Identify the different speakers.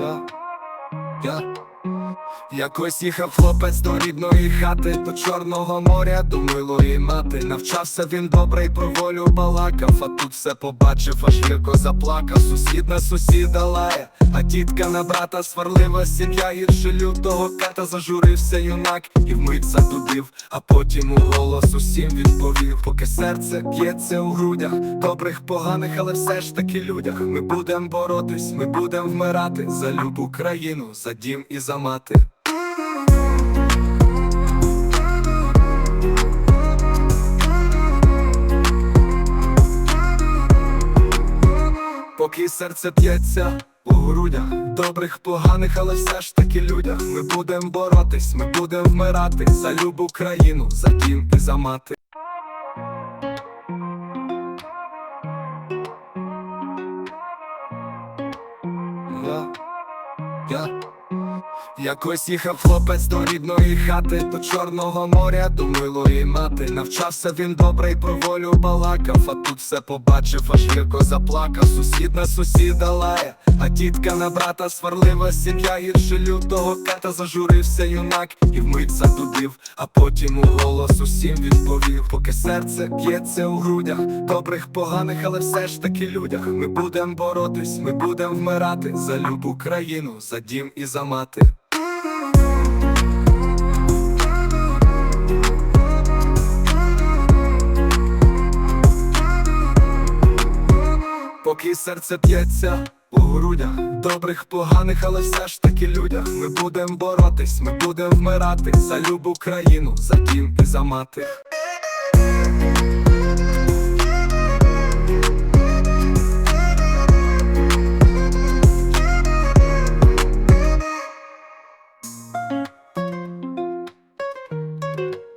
Speaker 1: Yeah. Yeah. Якось їхав хлопець до рідної хати, до Чорного моря, до милої мати. Навчався він добре й про волю балакав, а тут все побачив, аж гірко заплакав. Сусід на сусіда лає, а тітка на брата сварлива сім'я гірше лютого ката зажурився юнак і вмить задудив, а потім у голос усім відповів, поки серце б'ється у грудях, добрих, поганих, але все ж таки людях. Ми будем боротись, ми будем вмирати за любу країну, за дім і за мати. Поки серце б'ється у грудях Добрих, поганих, але все ж таки людях. Ми будем боротись, ми будем вмирати За любу країну, за дім і за мати. Я, я Якось їхав хлопець до рідної хати, до Чорного моря, до милої мати. Навчався він добре й про волю балакав, а тут все побачив, аж гірко заплакав. Сусід на сусіда лає, а тітка на брата сварлива сім'я гірше лютого ката зажурився юнак і вмить задудив, а потім у голос усім відповів, поки серце б'ється у грудях, добрих, поганих, але все ж таки людях. Ми будем боротись, ми будем вмирати за любу країну, за дім і за мати. Поки серце б'ється у грудях Добрих, поганих, але все ж таки людях. Ми будем боротись, ми будем вмирати За любу країну, за дім і за мати Thank you.